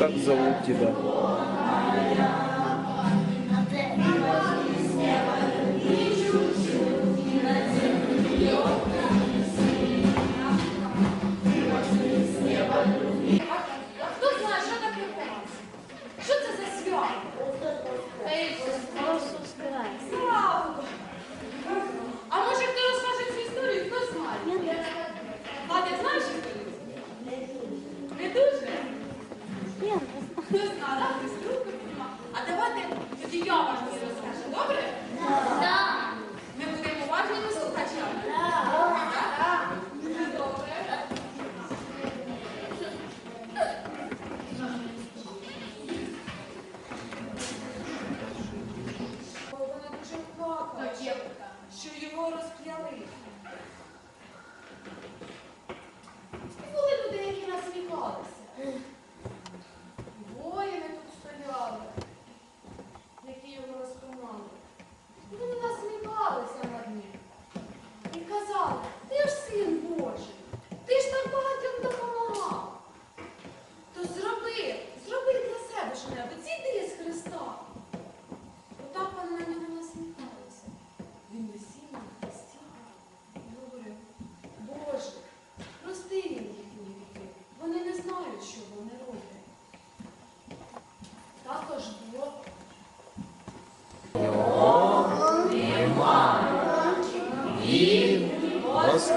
как зовут тебя? Göz ağrı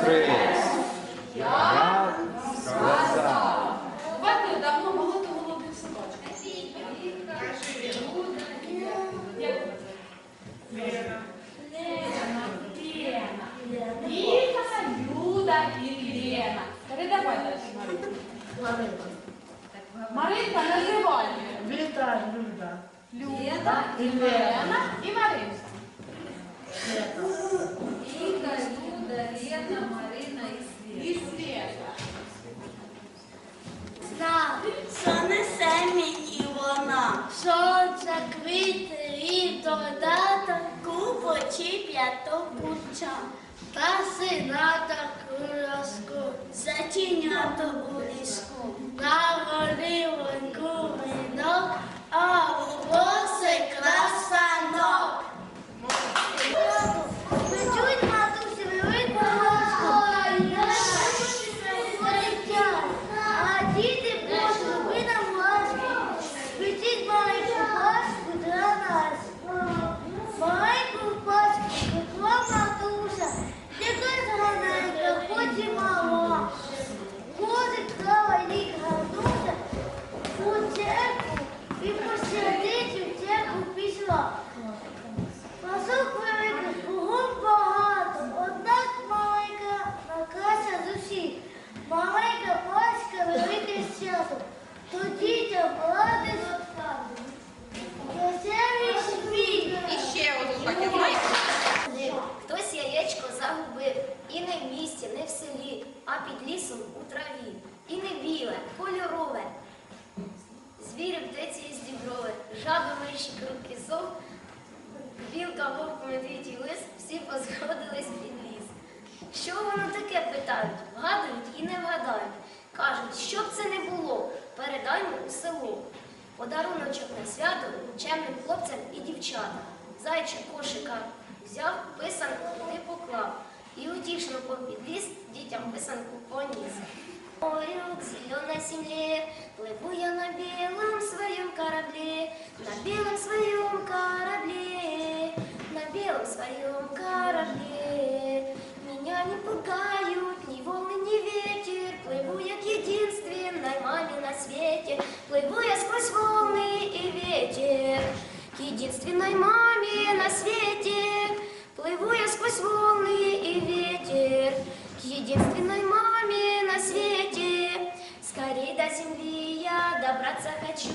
открылись. Я сказал. Бати давно багато голодних синочків. Лена. Лена. Віка, Люда і Лена. Передавай далі Маринку. Маринка. Маринка, називай. Віта, Люда. Люда і Лена. чіп'яток курча, та на кураску, затінято буліску, на горі воньку. подаруночок на свято чемним хлопцям і дівчатам. Зайчик кошика взяв, писанку туди поклав. І утішно попідліз дітям писанку поніс. Ой, зелё на земле, плыву я на белом своем корабле, на белом своем корабле, на белом своем корабле. Меня не пугают ни волны, ни ветер, плыву я к единственной маме на свете, плыву единственной маме на свете Плыву я сквозь волны и ветер. К единственной маме на свете Скорей до земли я добраться хочу.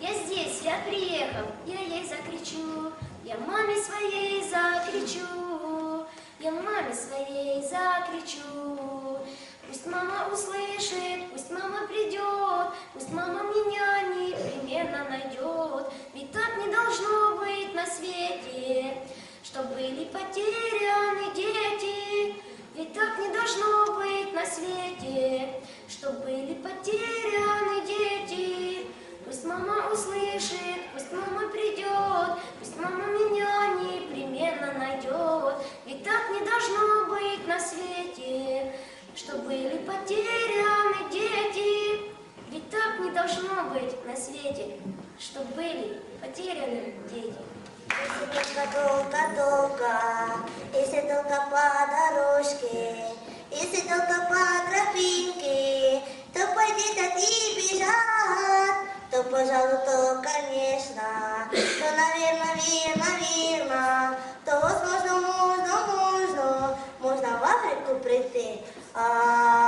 Я здесь, я приехал, я ей закричу Я маме своей закричу Я маме своей закричу Пусть мама услышит, пусть мама придет, пусть мама меня непременно найдет. Ведь так не должно быть на свете, что были потеряны дети. Ведь так не должно быть на свете, что были потеряны дети. Пусть мама услышит, пусть мама придет, пусть мама меня непременно найдет. Ведь так не должно быть на свете, были потеряны дети. Если только долго-долго, если только по дорожке, если только по тропинке, то пойдет от и бежать, то, пожалуй, то, конечно, то, наверное, верно, верно, то, возможно, можно, можно, можно в Африку прийти, а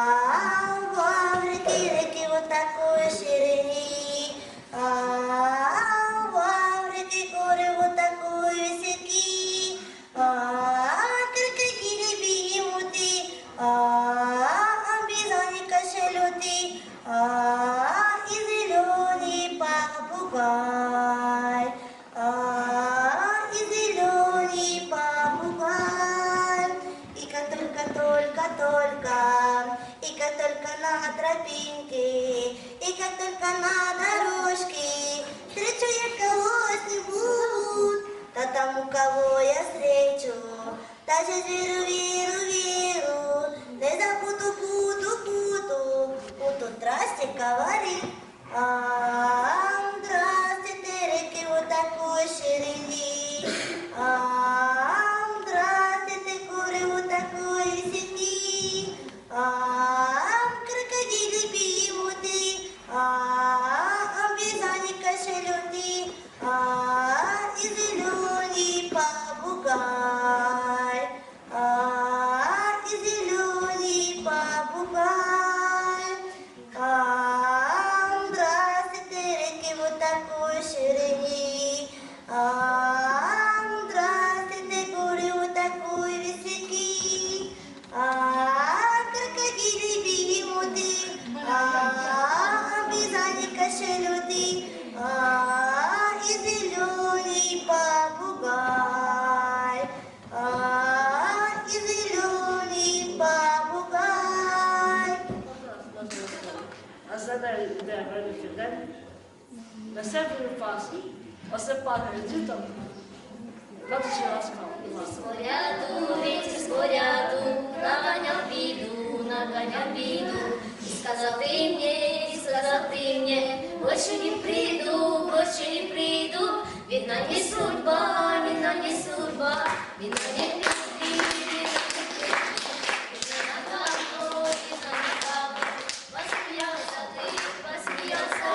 на тропинке, и на веселою пасу, осипати дітом, радощі ласкав. Споряду, віці скоряду, наганяв біду, наганяв біду, і сказав мені, і сказати мені, больше не прийду, больше не прийду, від нані судьба, від нані судьба, від нані судьба. Yes.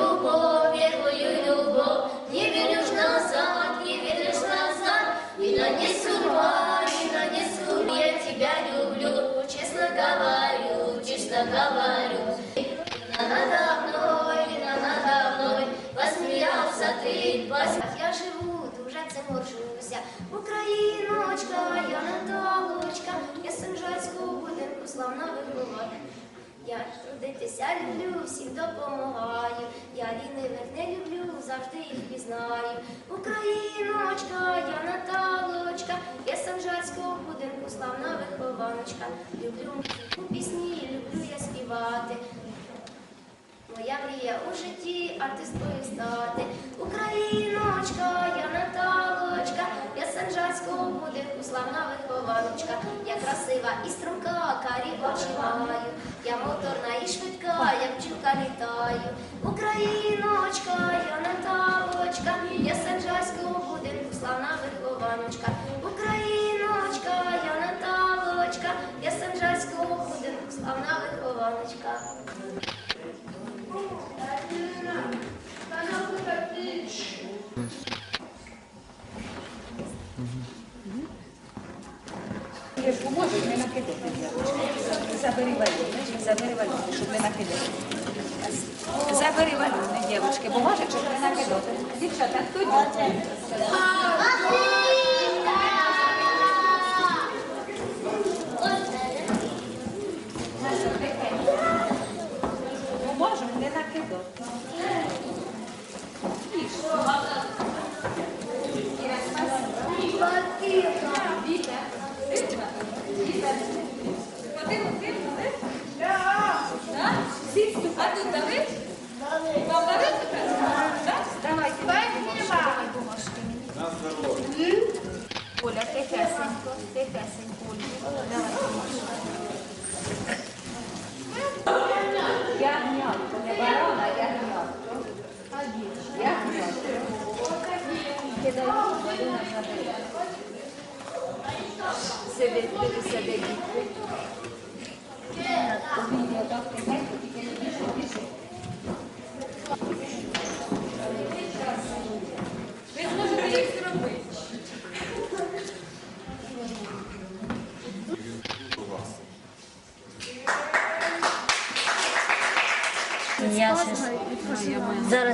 Первую Трудитися люблю, всім допомагаю. Я лінивих не люблю, завжди їх пізнаю. Україночка, я Наталочка, я Санжарського будинку славна вихованочка. Люблю музику, пісні, люблю я співати. Моя мрія у житті артисткою стати. Славна вихованочка. Я красива і струнка, карі очі маю. Я моторна і швидка, як бджілка літаю. Україночка, я Наталочка, я з Забери валюни, забери валюни, щоб не накидати. Забери валюни, дівчатки, бумажок, щоб не накидати. Дівчата, хто дівчата?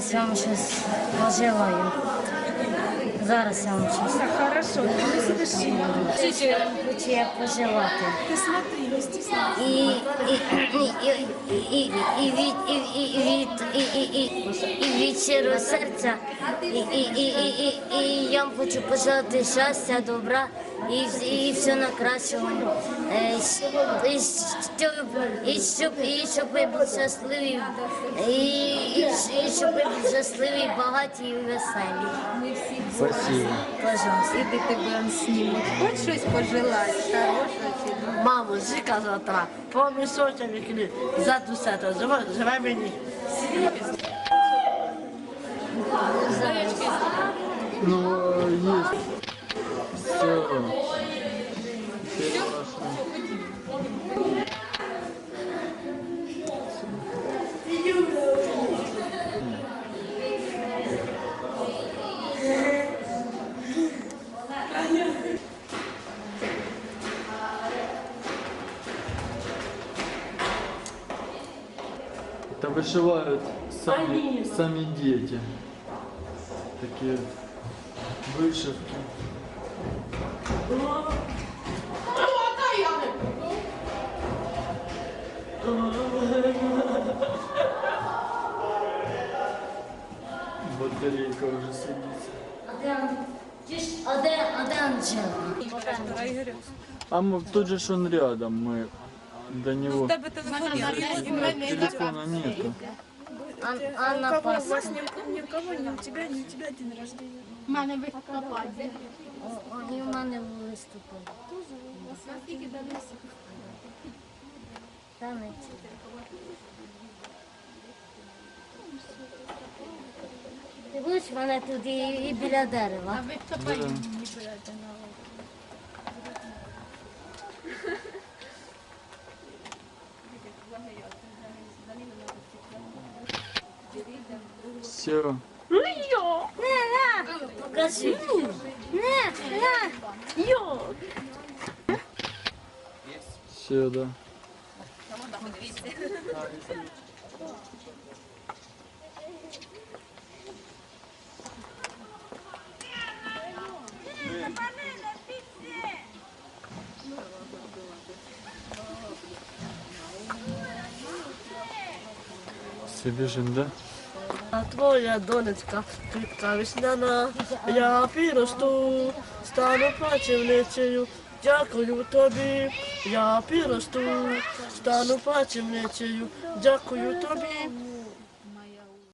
Зараз я вам щось пожелаю. Зараз я вам щось. Хорошо, Хочу я пожелати. І, і, і, і, і, і, від, і, і, і, від, і, і, і, і від щирого серця. І, і, і, і, і, і я вам хочу пожелати щастя, добра і, і все на кращого. Е, щ- І щоб, і щоб, і щоб ви були щасливі, і, і, і щоб ви були щасливі, багаті і веселі. Спасибо. Пожалуйста. Іди тебе знімуть. Хоч щось пожелати, хороше чи. Мамо, зика завтра, помісочка викини, за дусета, живе мені. Ну, есть. Все. Это вышивают сами, сами дети. Такие вышивки. Батарейка уже садится. А мы, тут же он рядом, мы до него. Телефона нету. Ан, Анна Пас. У мене викопати. О, І в мене виступив. Танець. Ти будеш в мене тут і, і біля дерева. Все. Покажи. Не, на. Все, да. Все бежим, да? А твоя донечка, квітка весняна, я підросту, стану працівницею, дякую тобі, я підросту, стану працівницею, дякую тобі,